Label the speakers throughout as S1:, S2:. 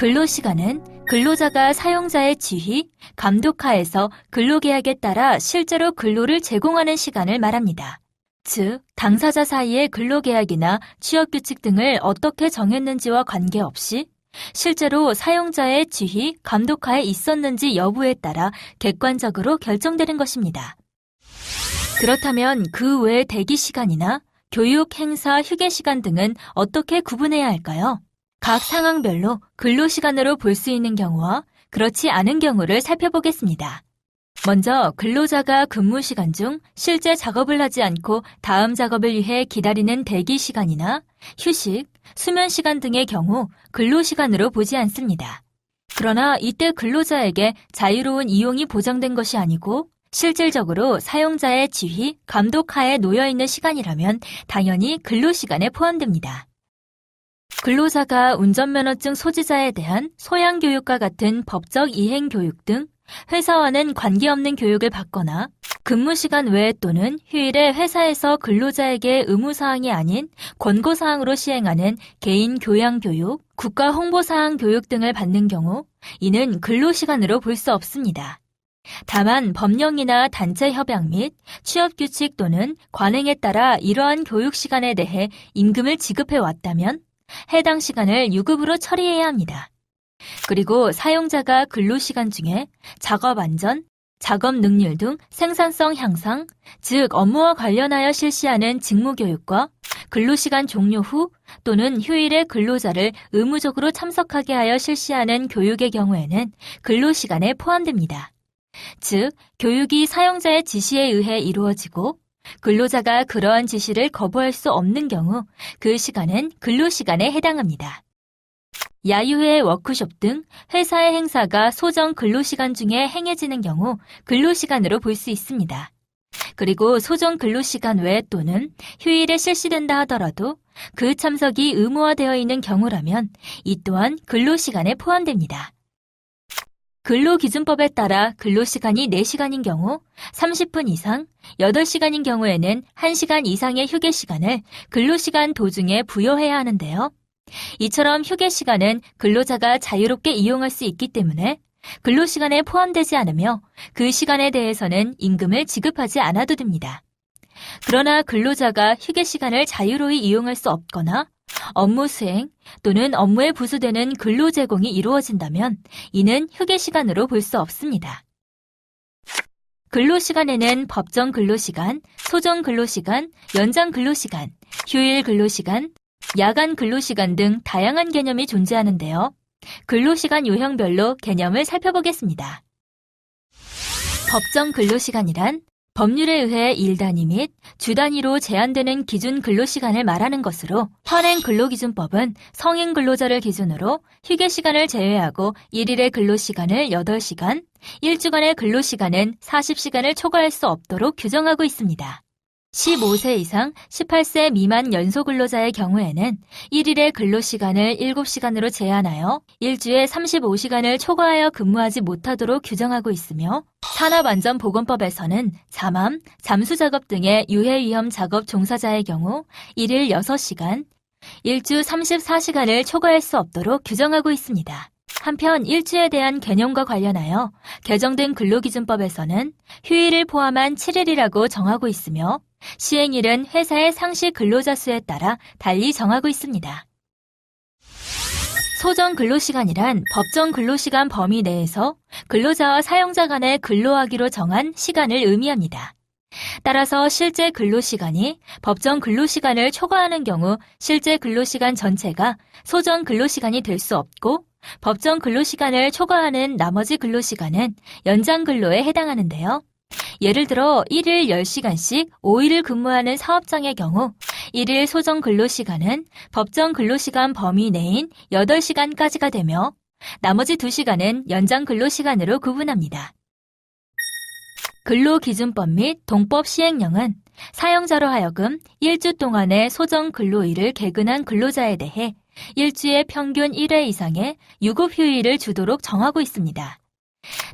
S1: 근로시간은 근로자가 사용자의 지휘, 감독하에서 근로계약에 따라 실제로 근로를 제공하는 시간을 말합니다. 즉, 당사자 사이의 근로계약이나 취업규칙 등을 어떻게 정했는지와 관계없이 실제로 사용자의 지휘, 감독하에 있었는지 여부에 따라 객관적으로 결정되는 것입니다. 그렇다면 그 외의 대기 시간이나 교육, 행사, 휴게 시간 등은 어떻게 구분해야 할까요? 각 상황별로 근로시간으로 볼 수 있는 경우와 그렇지 않은 경우를 살펴보겠습니다. 먼저 근로자가 근무 시간 중 실제 작업을 하지 않고 다음 작업을 위해 기다리는 대기 시간이나 휴식, 수면 시간 등의 경우 근로 시간으로 보지 않습니다. 그러나 이때 근로자에게 자유로운 이용이 보장된 것이 아니고 실질적으로 사용자의 지휘, 감독 하에 놓여 있는 시간이라면 당연히 근로 시간에 포함됩니다. 근로자가 운전면허증 소지자에 대한 소양교육과 같은 법적 이행교육 등 회사와는 관계없는 교육을 받거나 근무시간 외에 또는 휴일에 회사에서 근로자에게 의무사항이 아닌 권고사항으로 시행하는 개인 교양교육, 국가 홍보사항 교육 등을 받는 경우 이는 근로시간으로 볼 수 없습니다. 다만 법령이나 단체 협약 및 취업 규칙 또는 관행에 따라 이러한 교육 시간에 대해 임금을 지급해 왔다면 해당 시간을 유급으로 처리해야 합니다. 그리고 사용자가 근로시간 중에 작업 안전, 작업 능률 등 생산성 향상, 즉 업무와 관련하여 실시하는 직무교육과 근로시간 종료 후 또는 휴일에 근로자를 의무적으로 참석하게 하여 실시하는 교육의 경우에는 근로시간에 포함됩니다. 즉, 교육이 사용자의 지시에 의해 이루어지고 근로자가 그러한 지시를 거부할 수 없는 경우 그 시간은 근로시간에 해당합니다. 야유회 워크숍 등 회사의 행사가 소정 근로시간 중에 행해지는 경우 근로시간으로 볼 수 있습니다. 그리고 소정 근로시간 외 또는 휴일에 실시된다 하더라도 그 참석이 의무화되어 있는 경우라면 이 또한 근로시간에 포함됩니다. 근로기준법에 따라 근로시간이 4시간인 경우 30분 이상, 8시간인 경우에는 1시간 이상의 휴게 시간을 근로시간 도중에 부여해야 하는데요. 이처럼 휴게 시간은 근로자가 자유롭게 이용할 수 있기 때문에 근로시간에 포함되지 않으며 그 시간에 대해서는 임금을 지급하지 않아도 됩니다. 그러나 근로자가 휴게 시간을 자유로이 이용할 수 없거나 업무 수행 또는 업무에 부수되는 근로 제공이 이루어진다면 이는 휴게 시간으로 볼 수 없습니다. 근로시간에는 법정 근로시간, 소정 근로시간, 연장 근로시간, 휴일 근로시간, 야간 근로시간 등 다양한 개념이 존재하는데요. 근로시간 유형별로 개념을 살펴보겠습니다. 법정 근로시간이란 법률에 의해 일 단위 및 주 단위로 제한되는 기준 근로시간을 말하는 것으로 현행 근로기준법은 성인 근로자를 기준으로 휴게 시간을 제외하고 1일의 근로시간을 8시간, 1주간의 근로시간은 40시간을 초과할 수 없도록 규정하고 있습니다. 15세 이상 18세 미만 연소 근로자의 경우에는 1일의 근로시간을 7시간으로 제한하여 일주에 35시간을 초과하여 근무하지 못하도록 규정하고 있으며 산업안전보건법에서는 잠암, 잠수작업 등의 유해위험 작업 종사자의 경우 1일 6시간, 일주 34시간을 초과할 수 없도록 규정하고 있습니다. 한편 일주에 대한 개념과 관련하여 개정된 근로기준법에서는 휴일을 포함한 7일이라고 정하고 있으며 시행일은 회사의 상시 근로자 수에 따라 달리 정하고 있습니다. 소정 근로시간이란 법정 근로시간 범위 내에서 근로자와 사용자 간의 근로하기로 정한 시간을 의미합니다. 따라서 실제 근로시간이 법정 근로시간을 초과하는 경우 실제 근로시간 전체가 소정 근로시간이 될 수 없고 법정 근로시간을 초과하는 나머지 근로시간은 연장 근로에 해당하는데요. 예를 들어 1일 10시간씩 5일을 근무하는 사업장의 경우 1일 소정 근로시간은 법정 근로시간 범위 내인 8시간까지가 되며 나머지 2시간은 연장 근로시간으로 구분합니다. 근로기준법 및 동법 시행령은 사용자로 하여금 1주 동안의 소정 근로일을 개근한 근로자에 대해 일주에 평균 1회 이상의 유급 휴일을 주도록 정하고 있습니다.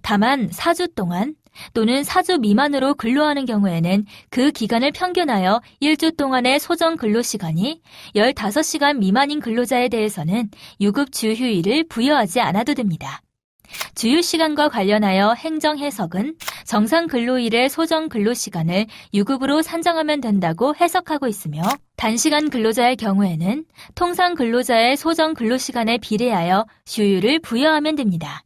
S1: 다만 4주 동안 또는 4주 미만으로 근로하는 경우에는 그 기간을 평균하여 1주 동안의 소정 근로시간이 15시간 미만인 근로자에 대해서는 유급 주휴일을 부여하지 않아도 됩니다. 주휴시간과 관련하여 행정 해석은 정상 근로일의 소정 근로시간을 유급으로 산정하면 된다고 해석하고 있으며 단시간 근로자의 경우에는 통상 근로자의 소정 근로시간에 비례하여 휴일을 부여하면 됩니다.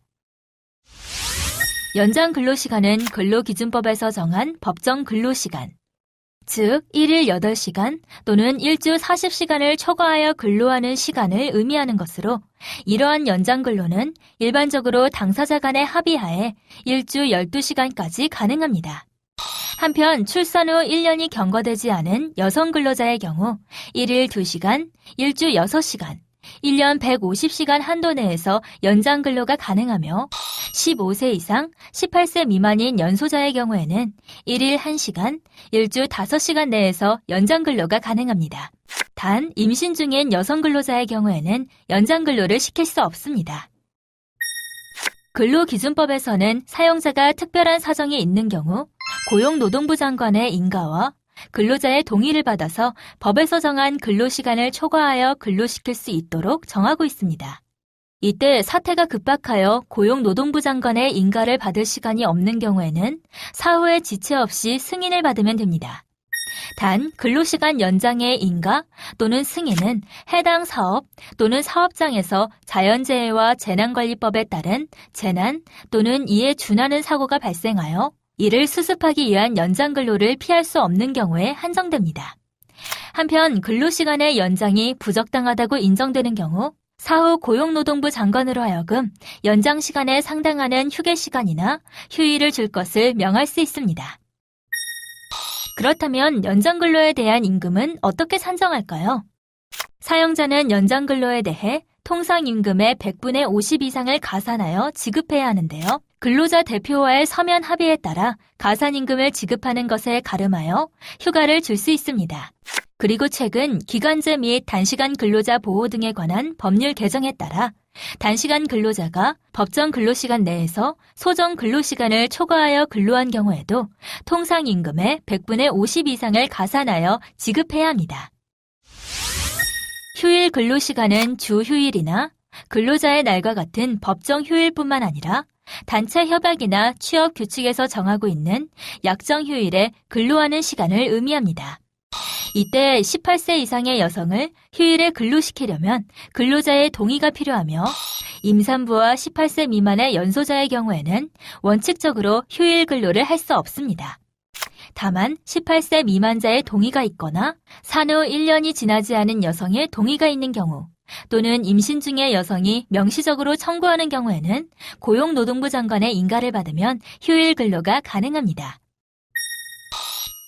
S1: 연장 근로시간은 근로기준법에서 정한 법정 근로시간, 즉 1일 8시간 또는 1주 40시간을 초과하여 근로하는 시간을 의미하는 것으로 이러한 연장 근로는 일반적으로 당사자 간의 합의하에 1주 12시간까지 가능합니다. 한편 출산 후 1년이 경과되지 않은 여성 근로자의 경우 1일 2시간, 1주 6시간, 1년 150시간 한도 내에서 연장 근로가 가능하며 15세 이상 18세 미만인 연소자의 경우에는 1일 1시간, 1주 5시간 내에서 연장 근로가 가능합니다. 단 임신 중인 여성 근로자의 경우에는 연장 근로를 시킬 수 없습니다. 근로기준법에서는 사용자가 특별한 사정이 있는 경우 고용노동부 장관의 인가와 근로자의 동의를 받아서 법에서 정한 근로시간을 초과하여 근로시킬 수 있도록 정하고 있습니다. 이때 사태가 급박하여 고용노동부 장관의 인가를 받을 시간이 없는 경우에는 사후에 지체 없이 승인을 받으면 됩니다. 단 근로시간 연장의 인가 또는 승인은 해당 사업 또는 사업장에서 자연재해와 재난관리법에 따른 재난 또는 이에 준하는 사고가 발생하여 이를 수습하기 위한 연장 근로를 피할 수 없는 경우에 한정됩니다. 한편 근로시간의 연장이 부적당하다고 인정되는 경우 사후 고용노동부 장관으로 하여금 연장 시간에 상당하는 휴게 시간이나 휴일을 줄 것을 명할 수 있습니다. 그렇다면 연장 근로에 대한 임금은 어떻게 산정할까요? 사용자는 연장 근로에 대해 통상 임금의 100분의 50 이상을 가산하여 지급해야 하는데요. 근로자 대표와의 서면 합의에 따라 가산임금을 지급하는 것에 가름하여 휴가를 줄 수 있습니다. 그리고 최근 기간제 및 단시간 근로자 보호 등에 관한 법률 개정에 따라 단시간 근로자가 법정 근로시간 내에서 소정 근로시간을 초과하여 근로한 경우에도 통상 임금의 100분의 50 이상을 가산하여 지급해야 합니다. 휴일 근로시간은 주 휴일이나 근로자의 날과 같은 법정 휴일뿐만 아니라 단체 협약이나 취업 규칙에서 정하고 있는 약정 휴일에 근로하는 시간을 의미합니다. 이때 18세 이상의 여성을 휴일에 근로시키려면 근로자의 동의가 필요하며 임산부와 18세 미만의 연소자의 경우에는 원칙적으로 휴일 근로를 할 수 없습니다. 다만 18세 미만자의 동의가 있거나 산후 1년이 지나지 않은 여성의 동의가 있는 경우 또는 임신 중의 여성이 명시적으로 청구하는 경우에는 고용노동부 장관의 인가를 받으면 휴일 근로가 가능합니다.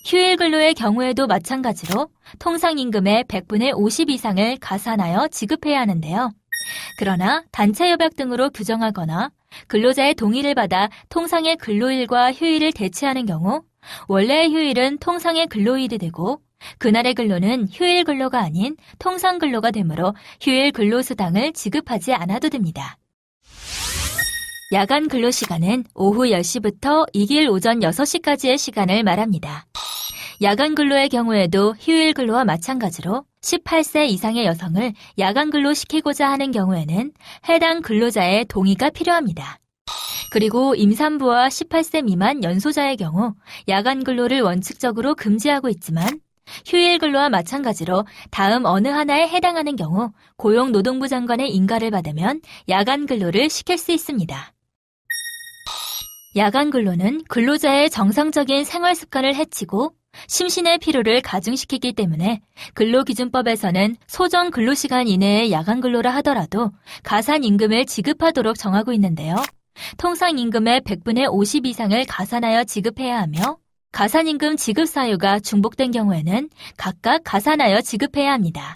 S1: 휴일 근로의 경우에도 마찬가지로 통상임금의 100분의 50 이상을 가산하여 지급해야 하는데요. 그러나 단체 협약 등으로 규정하거나 근로자의 동의를 받아 통상의 근로일과 휴일을 대체하는 경우 원래의 휴일은 통상의 근로일이 되고 그날의 근로는 휴일 근로가 아닌 통상 근로가 되므로 휴일 근로수당을 지급하지 않아도 됩니다. 야간 근로 시간은 오후 10시부터 이길 오전 6시까지의 시간을 말합니다. 야간 근로의 경우에도 휴일 근로와 마찬가지로 18세 이상의 여성을 야간 근로 시키고자 하는 경우에는 해당 근로자의 동의가 필요합니다. 그리고 임산부와 18세 미만 연소자의 경우 야간 근로를 원칙적으로 금지하고 있지만 휴일 근로와 마찬가지로 다음 어느 하나에 해당하는 경우 고용노동부 장관의 인가를 받으면 야간 근로를 시킬 수 있습니다. 야간 근로는 근로자의 정상적인 생활 습관을 해치고 심신의 피로를 가중시키기 때문에 근로기준법에서는 소정 근로시간 이내의 야간 근로라 하더라도 가산 임금을 지급하도록 정하고 있는데요. 통상 임금의 100분의 50 이상을 가산하여 지급해야 하며 가산임금 지급 사유가 중복된 경우에는 각각 가산하여 지급해야 합니다.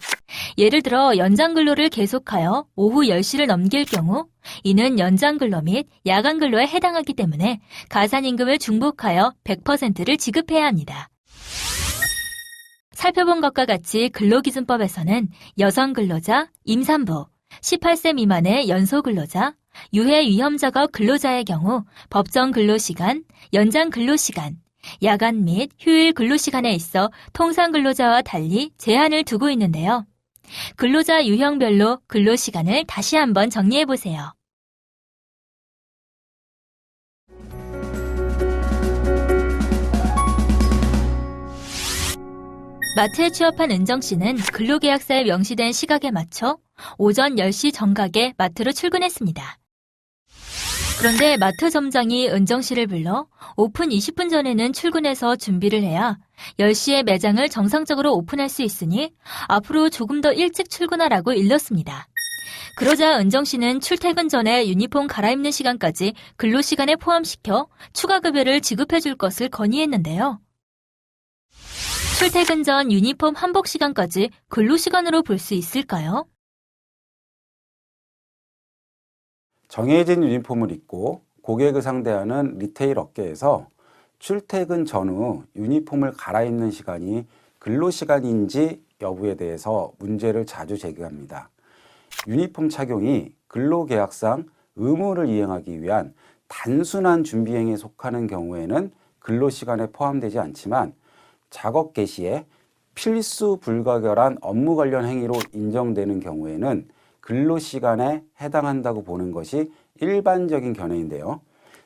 S1: 예를 들어 연장 근로를 계속하여 오후 10시를 넘길 경우 이는 연장 근로 및 야간 근로에 해당하기 때문에 가산임금을 중복하여 100%를 지급해야 합니다. 살펴본 것과 같이 근로기준법에서는 여성 근로자, 임산부, 18세 미만의 연소 근로자, 유해 위험자가 근로자의 경우 법정 근로시간, 연장 근로시간, 야간 및 휴일 근로시간에 있어 통상 근로자와 달리 제한을 두고 있는데요. 근로자 유형별로 근로시간을 다시 한번 정리해 보세요. 마트에 취업한 은정 씨는 근로계약서에 명시된 시각에 맞춰 오전 10시 정각에 마트로 출근했습니다. 그런데 마트 점장이 은정 씨를 불러 오픈 20분 전에는 출근해서 준비를 해야 10시에 매장을 정상적으로 오픈할 수 있으니 앞으로 조금 더 일찍 출근하라고 일렀습니다. 그러자 은정 씨는 출퇴근 전에 유니폼 갈아입는 시간까지 근로 시간에 포함시켜 추가 급여를 지급해 줄 것을 건의했는데요. 출퇴근 전 유니폼 한복 시간까지 근로 시간으로 볼 수 있을까요?
S2: 정해진 유니폼을 입고 고객을 상대하는 리테일 업계에서 출퇴근 전후 유니폼을 갈아입는 시간이 근로시간인지 여부에 대해서 문제를 자주 제기합니다. 유니폼 착용이 근로계약상 의무를 이행하기 위한 단순한 준비행에 속하는 경우에는 근로시간에 포함되지 않지만 작업 개시에 필수 불가결한 업무 관련 행위로 인정되는 경우에는 근로시간에 해당한다고 보는 것이 일반적인 견해인데요.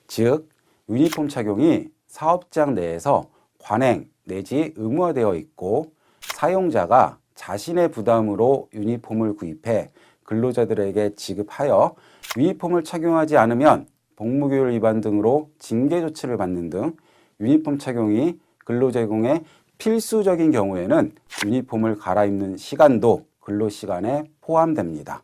S2: 즉, 유니폼 착용이 사업장 내에서 관행 내지 의무화되어 있고 사용자가 자신의 부담으로 유니폼을 구입해 근로자들에게 지급하여 유니폼을 착용하지 않으면 복무규율 위반 등으로 징계 조치를 받는 등 유니폼 착용이 근로 제공의 필수적인 경우에는 유니폼을 갈아입는 시간도 근로시간에 포함됩니다.